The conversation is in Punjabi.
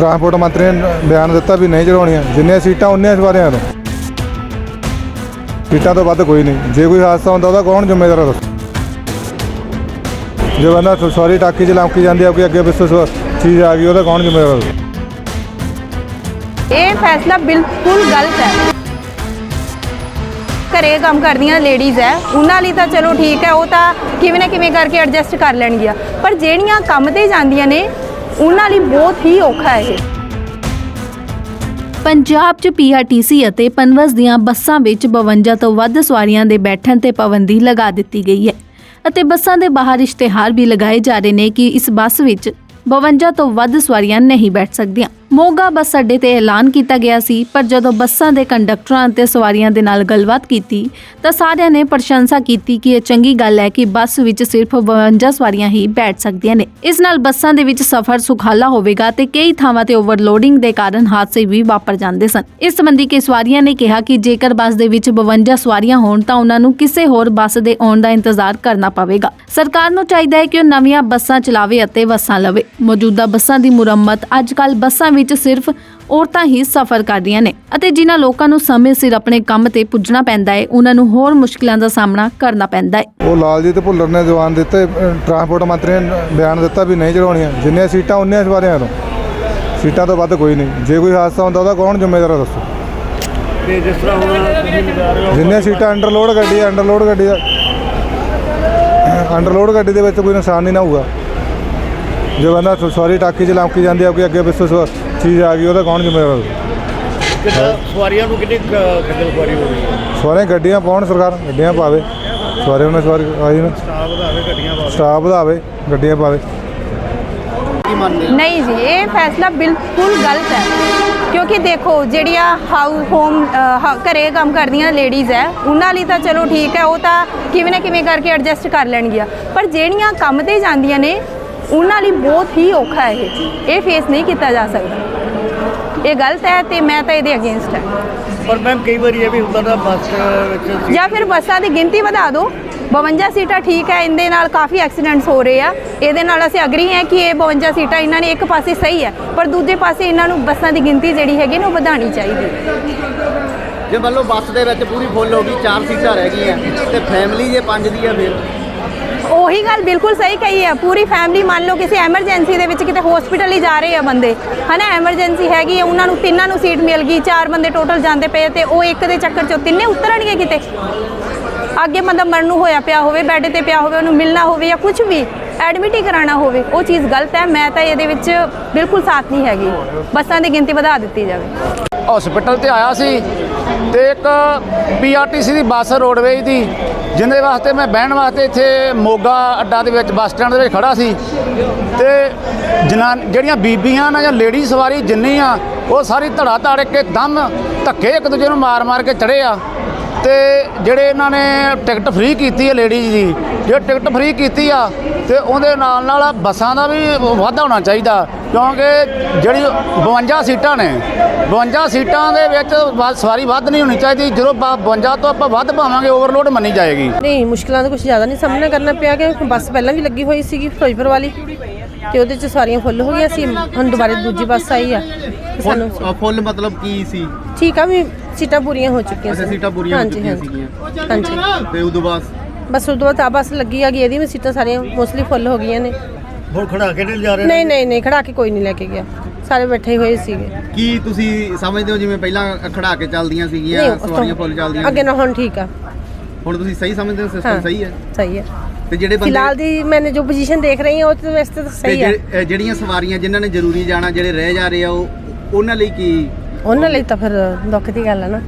ਟਰਾਂਸਪੋਰਟ ਮੰਤਰੀ ਨੇ ਬਿਆਨ ਦਿੱਤਾ ਵੀ ਨਹੀਂ ਚੜਾਉਣੀਆਂ ਜਿੰਨੀਆਂ ਸੀਟਾਂ ਉਨੀਆਂ ਸਵਾਰੀਆਂ ਤੋਂ ਸੀਟਾਂ ਤੋਂ ਵੱਧ ਕੋਈ ਨਹੀਂ। ਜੇ ਕੋਈ ਹਾਦਸਾ ਹੁੰਦਾ, ਉਹਦਾ ਕੌਣ ਜ਼ਿੰਮੇਵਾਰ ਹੈ ਜੇ ਬੰਦਾ ਸ- ਟਾਕੀ 'ਚ ਲੰਮਕੀ ਜਾਂਦੀ ਆ, ਕੋਈ ਅੱਗੇ ਪਿੱਛੇ ਚੀਜ਼ ਆ ਗਈ, ਉਹਦਾ ਕੌਣ ਜ਼ਿੰਮੇਵਾਰ ਹੈ ਇਹ ਫੈਸਲਾ ਬਿਲਕੁਲ ਗਲਤ ਹੈ। ਘਰੇ ਕੰਮ ਕਰਦੀਆਂ ਲੇਡੀਜ਼ ਹੈ। ਉਹਨਾਂ ਲਈ ਤਾਂ ਚਲੋ ਠੀਕ ਹੈ, ਉਹ ਤਾਂ ਕਿਵੇਂ ਨਾ ਕਿਵੇਂ ਕਰਕੇ ਐਡਜਸਟ ਕਰ ਲੈਣਗੀਆਂ। ਪਰ ਜਿਹੜੀਆਂ ਕੰਮ ਤੇ ਜਾਂਦੀਆਂ ਨੇ ਉਹਨਾਂ ਲਈ ਬਹੁਤ ਹੀ ਔਖਾ ਹੈ ਇਹ। ਪੰਜਾਬ 'ਚ ਪੀਆਰਟੀਸੀ ਅਤੇ ਪਨਵਸ ਦੀਆਂ ਬੱਸਾਂ ਵਿੱਚ 52 ਤੋਂ ਵੱਧ ਸਵਾਰੀਆਂ ਦੇ ਬੈਠਣ ਤੇ ਪਾਬੰਦੀ ਲਗਾ ਦਿੱਤੀ ਗਈ ਹੈ। ਅਤੇ ਬੱਸਾਂ ਦੇ ਬਾਹਰ ਇਸ਼ਤਿਹਾਰ ਵੀ ਲਗਾਏ ਜਾ ਰਹੇ ਨੇ ਕਿ ਇਸ ਬੱਸ ਵਿੱਚ 52 ਤੋਂ ਵੱਧ ਸਵਾਰੀਆਂ ਨਹੀਂ ਬੈਠ ਸਕਦੀਆਂ। ਮੋਗਾ ਬੱਸ ਅੱਡੇ ਤੇ ਐਲਾਨ ਕੀਤਾ ਗਿਆ ਸੀ, ਪਰ ਜਦੋਂ ਬੱਸਾਂ ਦੇ ਕੰਡਕਟਰਾਂ ਅਤੇ ਸਵਾਰੀਆਂ ਦੇ ਨਾਲ ਗੱਲਬਾਤ ਕੀਤੀ, ਤਾਂ ਸਾਰਿਆਂ ਨੇ ਪ੍ਰਸ਼ੰਸਾ ਕੀਤੀ ਕਿ ਇਹ ਚੰਗੀ ਗੱਲ ਹੈ ਕਿ ਬੱਸ ਵਿੱਚ ਸਿਰਫ 52 ਸਵਾਰੀਆਂ ਹੀ ਬੈਠ ਸਕਦੀਆਂ ਨੇ। ਇਸ ਨਾਲ ਬੱਸਾਂ ਦੇ ਵਿੱਚ ਸਫ਼ਰ ਸੁਖਾਲਾ ਹੋਵੇਗਾ ਤੇ ਕਈ ਥਾਵਾਂ ਤੇ ਓਵਰਲੋਡਿੰਗ ਦੇ ਕਾਰਨ ਹਾਦਸੇ ਵੀ ਵਾਪਰ ਜਾਂਦੇ ਸਨ। ਇਸ ਸੰਬੰਧੀ ਕਿ ਸਵਾਰੀਆਂ ਨੇ ਕਿਹਾ ਕਿ ਜੇਕਰ ਬੱਸ ਦੇ ਵਿੱਚ 52 ਸਵਾਰੀਆਂ ਹੋਣ, ਤਾਂ ਉਹਨਾਂ ਨੂੰ ਕਿਸੇ ਹੋਰ ਬੱਸ ਦੇ ਆਉਣ ਦਾ ਇੰਤਜ਼ਾਰ ਕਰਨਾ ਪਵੇਗਾ। ਸਰਕਾਰ ਨੂੰ ਚਾਹੀਦਾ ਹੈ ਕਿ ਉਹ ਨਵੀਆਂ ਬੱਸਾਂ ਚਲਾਵੇ ਅਤੇ ਬੱਸਾਂ ਲਵੇ। ਮੌਜੂਦਾ ਬੱਸਾਂ ਦੀ ਮੁਰੰਮਤ ਅੱਜ-ਕੱਲ ਬੱਸਾਂ ਵਿੱਚ ਸਿਰਫ ਔਰਤਾਂ ਹੀ ਸਫ਼ਰ ਕਰਦੀਆਂ ਨੇ ਅਤੇ ਜਿਨ੍ਹਾਂ ਲੋਕਾਂ ਨੂੰ ਸਮੇਂ ਸਿਰ ਆਪਣੇ ਕੰਮ ਤੇ ਪੁੱਜਣਾ ਪੈਂਦਾ ਹੈ ਉਹਨਾਂ ਨੂੰ ਹੋਰ ਮੁਸ਼ਕਲਾਂ ਦਾ ਸਾਹਮਣਾ ਕਰਨਾ ਪੈਂਦਾ ਹੈ। ਉਹ ਲਾਲਜੀਤ ਭੁੱਲਰ ਨੇ ਜਵਾਨ ਦਿੱਤੇ ਟਰਾਂਸਪੋਰਟ ਮੰਤਰੀ ਨੇ ਬਿਆਨ ਦਿੱਤਾ ਵੀ ਨਹੀਂ ਚੜਾਉਣੀਆਂ ਜਿੰਨੀਆਂ ਸੀਟਾਂ ਉਨੀਆਂ ਸਵਾਰੀਆਂ ਤੋਂ ਸੀਟਾਂ ਤੋਂ ਵੱਧ ਕੋਈ ਨਹੀਂ। ਜੇ ਕੋਈ ਹਾਦਸਾ ਹੁੰਦਾ ਉਹਦਾ ਕੌਣ ਜ਼ਿੰਮੇਵਾਰ ਹੈ ਦੱਸੋ? ਤੇ ਜਿਸ ਤਰ੍ਹਾਂ ਹੁਣ ਜਿੰਨੀਆਂ ਸੀਟਾਂ ਅੰਡਰਲੋਡ ਗੱਡੀ ਹੈ ਅੰਡਰਲੋਡ ਗੱਡੀ ਦਾ ਅੰਡਰਲੋਡ ਗੱਡੀ ਦੇ ਵਿੱਚ ਕੋਈ ਨੁਕਸਾਨ ਨਹੀਂ ਨਾ ਹੋਊਗਾ। ਜੇ ਬੰਦਾ ਸਵਾਰੀ ਟਾਕੀ 'ਚ ਲੰਮਕੀ ਜਾਂਦੀ ਆ ਕੋਈ ਅੱਗੇ ਪਿੱਛੇ ਚੀਜ਼ ਆ ਗਈ ਉਹਦਾ ਕੌਣ ਜ਼ਿੰਮੇਵਾਰ ਹੈ ਕਿੰਨਾ ਸਵਾਰੀਆਂ ਨੂੰ ਕਿੰਨੀ ਖੱਜਲ ਖੁਆਰੀ ਹੋ ਰਹੀ ਹੈ ਸਵਾਰੀਆਂ ਗੱਡੀਆਂ ਪਾਉਣ ਸਰਕਾਰ ਗੱਡੀਆਂ ਪਾਵੇ। ਸਵਾਰੀਆਂ ਨੂੰ ਸਵਾਰੀ ਆਈ ਨਾ। ਸਟਾਫ ਵਧਾਵੇ ਗੱਡੀਆਂ ਵਾਸਤੇ ਸਟਾਫ ਵਧਾਵੇ ਗੱਡੀਆਂ ਪਾਵੇ। ਨਹੀਂ ਜੀ ਇਹ ਫੈਸਲਾ ਬਿਲਕੁਲ ਗਲਤ ਹੈ। ਕਿਉਂਕਿ ਦੇਖੋ ਜਿਹੜੀਆਂ ਹਾਊਸ ਹੋਮ ਘਰੇ ਕੰਮ ਕਰਦੀਆਂ ਲੇਡੀਜ਼ ਹੈ ਉਹਨਾਂ ਲਈ ਤਾਂ ਚਲੋ ਠੀਕ ਹੈ ਉਹ ਤਾਂ ਕਿਵੇਂ ਨਾ ਕਿਵੇਂ ਕਰਕੇ ਐਡਜਸਟ ਕਰ ਲੈਣਗੀਆਂ। ਪਰ ਜਿਹੜੀਆਂ ਕੰਮ ਤੇ ਜਾਂਦੀਆਂ ਨੇ ਉਹਨਾਂ ਲਈ ਬਹੁਤ ਹੀ ਔਖਾ ਹੈ ਇਹ। ਇਹ ਫੇਸ ਨਹੀਂ ਕੀਤਾ ਜਾ ਸਕਦਾ। ਇਹ ਗਲਤ ਹੈ ਤੇ ਮੈਂ ਤਾਂ ਇਹਦੇ ਅਗੇਂਸਟ ਹੈ। ਪਰ ਮੈਮ ਕਈ ਵਾਰੀ ਇਹ ਵੀ ਹੁੰਦਾ ਨਾ ਬੱਸ ਵਿੱਚ ਸੀਟ ਜਾਂ ਫਿਰ ਬੱਸਾਂ ਦੀ ਗਿਣਤੀ ਵਧਾ ਦਿਓ। 52 ਸੀਟਾਂ ਠੀਕ ਹੈ ਇਹਦੇ ਨਾਲ ਕਾਫੀ ਐਕਸੀਡੈਂਟਸ ਹੋ ਰਹੇ ਆ। ਇਹਦੇ ਨਾਲ ਅਸੀਂ ਅਗਰੀ ਹੈ ਕਿ ਇਹ 52 ਸੀਟਾਂ ਇਹਨਾਂ ਨੇ ਇੱਕ ਪਾਸੇ ਸਹੀ ਹੈ ਪਰ ਦੂਜੇ ਪਾਸੇ ਇਹਨਾਂ ਨੂੰ ਬੱਸਾਂ ਦੀ ਗਿਣਤੀ ਜਿਹੜੀ ਹੈਗੀ ਨਾ ਉਹ ਵਧਾਉਣੀ ਚਾਹੀਦੀ ਜੇ ਮੰਨ ਲਓ ਬੱਸ ਦੇ ਵਿੱਚ ਪੂਰੀ ਫੁੱਲ ਹੋ ਗਈ ਚਾਰ ਸੀਟਾਂ ਰਹਿ ਗਈਆਂ ਤੇ ਫੈਮਿਲੀ ਜੇ ਪੰਜ ਦੀ ਆ ਫਿਰ? ਉਹੀ ਗੱਲ ਬਿਲਕੁਲ ਸਹੀ ਕਹੀ ਹੈ ਪੂਰੀ ਫੈਮਿਲੀ ਮੰਨ ਲਓ ਕਿਸੇ ਐਮਰਜੈਂਸੀ ਦੇ ਵਿੱਚ ਕਿਤੇ ਹਸਪੀਟਲ ਹੀ ਜਾ ਰਹੇ ਆ ਬੰਦੇ। ਹਨਾ ਐਮਰਜੈਂਸੀ ਹੈਗੀ ਹੈ ਉਹਨਾਂ ਨੂੰ ਤਿੰਨਾਂ ਨੂੰ ਸੀਟ ਮਿਲ ਗਈ, ਚਾਰ ਬੰਦੇ ਟੋਟਲ ਜਾਂਦੇ ਪਏ ਤੇ ਉਹ ਇੱਕ ਦੇ ਚੱਕਰ 'ਚੋਂ ਤਿੰਨੇ ਉਤਰਨਗੇ ਕਿਤੇ? ਅੱਗੇ ਬੰਦਾ ਮਰਨ ਨੂੰ ਹੋਇਆ ਪਿਆ ਹੋਵੇ ਬੈੱਡ ਤੇ ਪਿਆ ਹੋਵੇ, ਉਹਨੂੰ ਮਿਲਣਾ ਹੋਵੇ ਜਾਂ ਕੁਝ ਵੀ ਐਡਮਿਟ ਹੀ ਕਰਾਉਣਾ ਹੋਵੇ, ਉਹ ਚੀਜ਼ ਗਲਤ ਹੈ। ਮੈਂ ਤਾਂ ਇਹਦੇ ਵਿੱਚ ਬਿਲਕੁਲ ਸਾਥ ਨਹੀਂ ਹੈਗੀ। ਬੱਸਾਂ ਦੀ ਗਿਣਤੀ ਵਧਾ ਦਿੱਤੀ ਜਾਵੇ। ਹਸਪੀਟਲ ਤੇ ਆਇਆ ਸੀ। ਤੇ ਇੱਕ ਪੀਆਰਟੀਸੀ ਦੀ ਬੱਸ ਰੋਡਵੇਜ ਦੀ, ਜਿਹਦੇ ਵਾਸਤੇ ਮੈਂ ਬਹਿਣ ਵਾਸਤੇ ਇੱਥੇ ਮੋਗਾ ਅੱਡਾ ਦੇ ਵਿੱਚ ਬੱਸ ਸਟੈਂਡ ਦੇ ਵਿੱਚ ਖੜਾ ਸੀ। ਤੇ ਜਨਾਨ, ਜਿਹੜੀਆਂ ਬੀਬੀਆਂ ਨਾ ਜਾਂ ਲੇਡੀ ਸਵਾਰੀ ਜਿੰਨੀ ਆ, ਉਹ ਸਾਰੀ ਧੜਾ ਧੜ ਕੇ ਦਮ ਧੱਕੇ ਇੱਕ ਦੂਜੇ ਨੂੰ ਮਾਰ ਮਾਰ ਕੇ ਚੜੇ ਆ। ਤੇ ਜਿਹੜੇ ਇਹਨਾਂ ਨੇ ਟਿਕਟ ਫ੍ਰੀ ਕੀਤੀ ਹੈ ਲੇਡੀਜ਼ ਦੀ, ਜੇ ਟਿਕਟ ਫ੍ਰੀ ਕੀਤੀ ਆ ਤੇ ਉਹਦੇ ਨਾਲ ਨਾਲ ਬੱਸਾਂ ਦਾ ਵੀ ਵਾਧਾ ਹੋਣਾ ਚਾਹੀਦਾ ਕਿਉਂਕਿ ਜਿਹੜੀ 52 ਸੀਟਾਂ ਨੇ 52 ਸੀਟਾਂ ਦੇ ਵਿੱਚ ਸਵਾਰੀ ਵੱਧ ਨਹੀਂ ਹੋਣੀ ਚਾਹੀਦੀ ਜਦੋਂ ਬ- 52 ਤੋਂ ਆਪਾਂ ਵੱਧ ਪਾਵਾਂਗੇ ਓਵਰਲੋਡ ਮੰਨੀ ਜਾਏਗੀ। ਨਹੀਂ ਮੁਸ਼ਕਲਾਂ ਦਾ ਕੁਝ ਜ਼ਿਆਦਾ ਨਹੀਂ ਸਾਹਮਣਾ ਕਰਨਾ ਪਿਆ ਕਿ ਬੱਸ ਪਹਿਲਾਂ ਵੀ ਲੱਗੀ ਹੋਈ ਸੀਗੀ ਫਿਰੋਜ਼ਪੁਰ ਵਾਲੀ ਤੇ ਉਹਦੇ ਚ ਸਵਾਰੀਆਂ ਫੁੱਲ ਹੋ ਗਈਆਂ ਸੀ ਹੁਣ ਦੁਬਾਰੇ ਦੂਜੀ ਬੱਸ ਆਈ ਆ ਸਾਨੂੰ ਫੁੱਲ ਮਤਲਬ ਕੀ ਸੀ? ਠੀਕ ਆ ਵੀ ਸੀਟਾਂ ਪੂਰੀਆਂ ਹੋ ਚੁੱਕੀਆਂ ਅੱਛਾ ਸੀ। ਸੀਟਾਂ ਪੂਰੀਆਂ ਹੋ ਚੁੱਕੀਆਂ ਹਾਂਜੀ। ਸੀਗੀਆਂ। ਹਾਂਜੀ। ਤੇ ਉਦੋਂ ਬਾਅਦ ਬਸ ਉਦੋਂ ਬਾਅਦ ਆ ਬੱਸ ਲੱਗੀ ਆ ਗਈ ਇਹਦੀ ਵੀ ਸੀਟਾਂ ਸਾਰੀਆਂ ਮੋਸਟਲੀ ਫੁੱਲ ਹੋ ਗਈਆਂ ਨੇ। ਹੁਣ ਖੜਾ ਕੇ ਨਹੀਂ ਜਾ ਰਹੇ? ਨਹੀਂ ਨਹੀਂ ਨਹੀਂ ਖੜਾ ਕੇ ਕੋਈ ਨਹੀਂ ਲੈ ਕੇ ਗਿਆ। ਸਾਰੇ ਬੈਠੇ ਹੋਏ ਸੀਗੇ। ਕੀ ਤੁਸੀਂ ਸਮਝਦੇ ਹੋ ਜਿਵੇਂ ਪਹਿਲਾਂ ਖੜਾ ਕੇ ਚੱਲਦੀਆਂ ਸੀਗੀਆਂ ਉਸ ਤੋਂ- ਸਵਾਰੀਆਂ ਫੁੱਲ ਚੱਲਦੀਆਂ ਅੱਗੇ ਨਾ ਹੁਣ ਠੀਕ ਆ। ਹੁਣ ਤੁਸੀਂ ਸਹੀ ਸਮਝਦੇ ਹੋ ਹਾਂ ਸਿਸਟਮ ਸਹੀ ਹੈ? ਸਹੀ ਹੈ। ਤੇ ਜਿਹੜੇ ਬੰਦੇ ਫਿਲਹਾਲ ਦੀ ਮੈਨੇ ਜੋ ਪੋਜੀਸ਼ਨ ਦੇਖ ਰਹੀ ਹਾਂ ਉਹ ਤੇ ਵੈਸੇ ਤਾਂ ਤੇ ਸਹੀ ਹੈ ਜਿਹੜੇ- ਅ, ਜਿਹੜੀਆਂ ਸਵਾਰੀਆਂ ਜਿਨ੍ਹਾਂ ਨੇ ਜ਼ਰੂਰੀ ਜਾਣਾ ਜਿਹੜੇ ਰਹਿ ਜਾ ਰਹੇ ਆ ਉਹ ਉਹਨਾਂ ਲਈ ਕੀ ਉਹਨਾਂ ਲਈ ਤਾਂ ਫਿਰ ਦੁੱਖ ਦੀ ਗੱਲ ਹੈ ਨਾ।